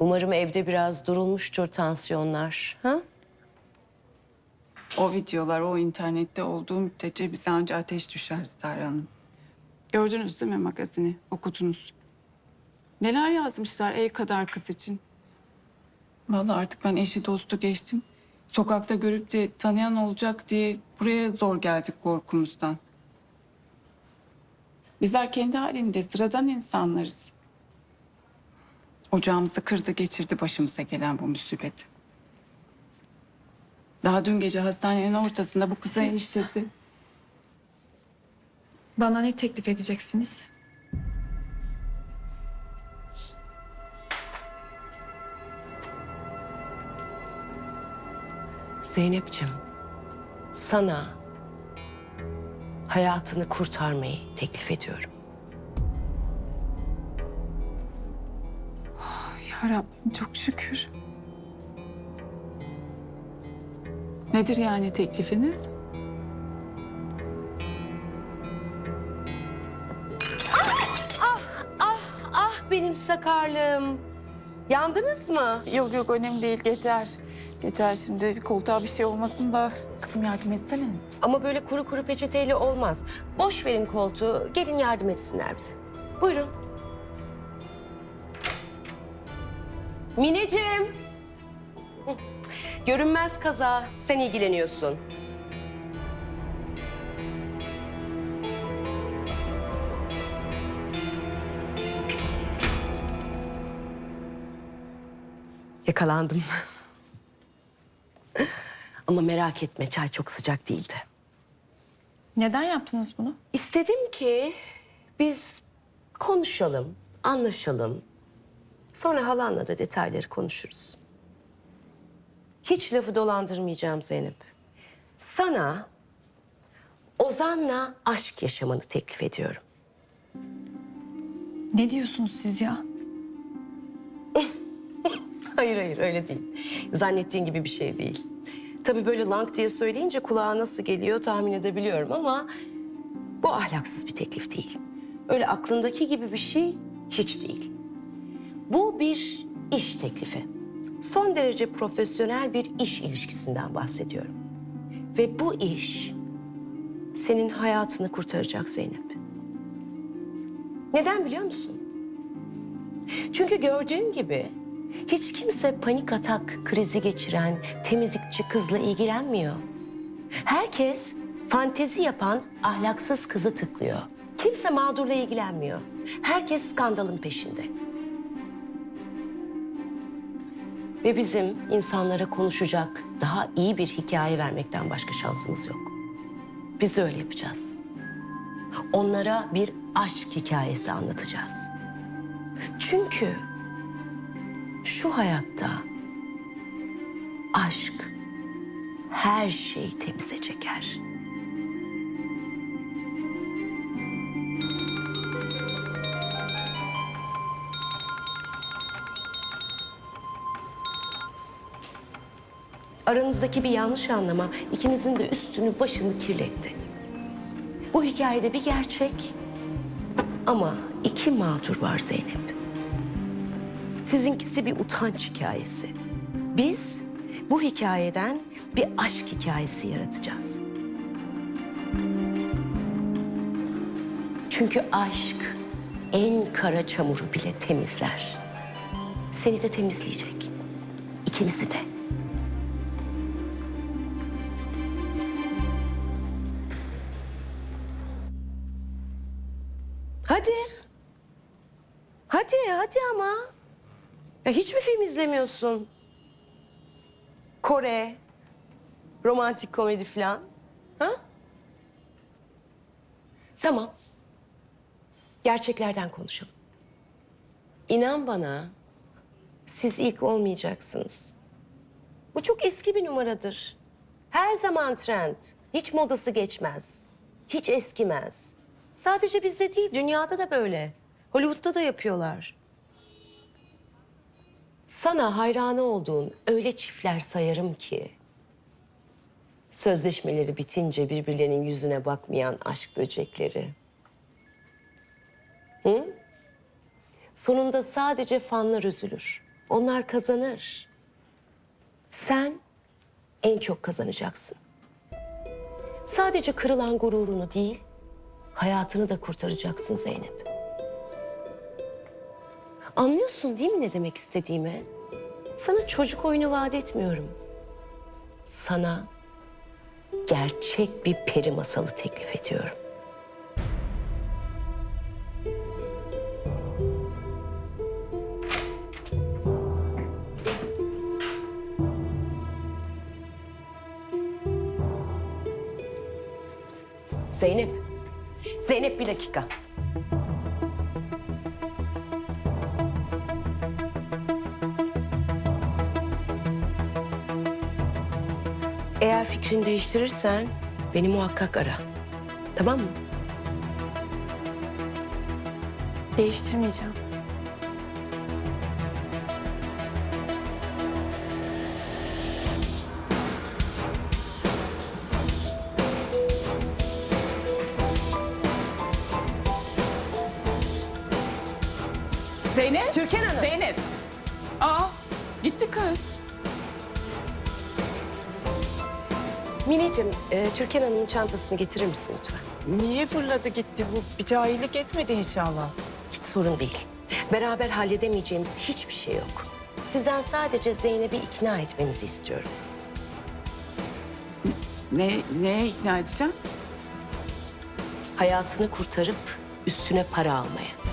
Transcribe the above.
Umarım evde biraz durulmuştur tansiyonlar. Ha? O videolar o internette olduğu müddetçe bize anca ateş düşer Star Hanım. Gördünüz değil mi magazini? Okudunuz. Neler yazmışlar ey kadar kız için. Vallahi artık ben eşi dostu geçtim. Sokakta görüp de tanıyan olacak diye buraya zor geldik korkumuzdan. Bizler kendi halinde sıradan insanlarız. Ocağımızı kırdı geçirdi başımıza gelen bu musibet. Daha dün gece hastanenin ortasında bu kızın eniştesi. Bana ne teklif edeceksiniz? Zeynep'ciğim, sana hayatını kurtarmayı teklif ediyorum. Ya Rabbim çok şükür. Nedir yani teklifiniz? Ah benim sakarlığım. Yandınız mı? Yok yok önemli değil geçer. Geçer şimdi koltuğa bir şey olmasın da kızım yardım etsene. Ama böyle kuru kuru peçeteyle olmaz. Boş verin koltuğu, gelin yardım etsinler bize. Buyurun. Mineciğim. Görünmez kaza, sen ilgileniyorsun. Yakalandım. Ama merak etme, çay çok sıcak değildi. Neden yaptınız bunu? İstedim ki biz konuşalım, anlaşalım. Sonra halanla da detayları konuşuruz. Hiç lafı dolandırmayacağım Zeynep. Sana Ozan'la aşk yaşamanı teklif ediyorum. Ne diyorsunuz siz ya? Hayır hayır öyle değil. Zannettiğin gibi bir şey değil. Tabii böyle lang diye söyleyince kulağa nasıl geliyor tahmin edebiliyorum ama bu ahlaksız bir teklif değil. Öyle aklındaki gibi bir şey hiç değil. Bu bir iş teklifi. Son derece profesyonel bir iş ilişkisinden bahsediyorum. Ve bu iş senin hayatını kurtaracak Zeynep. Neden biliyor musun? Çünkü gördüğün gibi hiç kimse panik atak krizi geçiren temizlikçi kızla ilgilenmiyor. Herkes fantezi yapan ahlaksız kızı tıklıyor. Kimse mağdurla ilgilenmiyor. Herkes skandalın peşinde. Ve bizim insanlara konuşacak daha iyi bir hikaye vermekten başka şansımız yok. Biz de öyle yapacağız. Onlara bir aşk hikayesi anlatacağız. Çünkü şu hayatta aşk her şeyi temize çeker. Aranızdaki bir yanlış anlama ikinizin de üstünü başını kirletti. Bu hikayede bir gerçek ama iki mağdur var Zeynep. Sizinkisi bir utanç hikayesi. Biz bu hikayeden bir aşk hikayesi yaratacağız. Çünkü aşk en kara çamuru bile temizler. Seni de temizleyecek. İkinizi de. Hadi. Hadi, hadi ama. Ya hiç mi film izlemiyorsun? Kore, romantik komedi falan. Ha? Tamam. Gerçeklerden konuşalım. İnan bana, siz ilk olmayacaksınız. Bu çok eski bir numaradır. Her zaman trend. Hiç modası geçmez. Hiç eskimez. Sadece bizde değil, dünyada da böyle. Hollywood'da da yapıyorlar. Sana hayranı olduğun öyle çiftler sayarım ki. Sözleşmeleri bitince birbirlerinin yüzüne bakmayan aşk böcekleri. Hı? Sonunda sadece fanlar üzülür. Onlar kazanır. Sen en çok kazanacaksın. Sadece kırılan gururunu değil, hayatını da kurtaracaksın Zeynep. Anlıyorsun değil mi ne demek istediğimi? Sana çocuk oyunu vaat etmiyorum. Sana gerçek bir peri masalı teklif ediyorum. Zeynep. Zeynep bir dakika. Eğer fikrini değiştirirsen beni muhakkak ara. Tamam mı? Değiştirmeyeceğim. Zeynep. Türkan Hanım. Zeynep. Aa gitti kız. Mineciğim, e, Türkan Hanım'ın çantasını getirir misin lütfen? Niye fırladı gitti bu? Bir cahillik etmedi inşallah. Hiç sorun değil. Beraber halledemeyeceğimiz hiçbir şey yok. Sizden sadece Zeynep'i ikna etmenizi istiyorum. Ne, neye ikna edeceğim? Hayatını kurtarıp üstüne para almaya.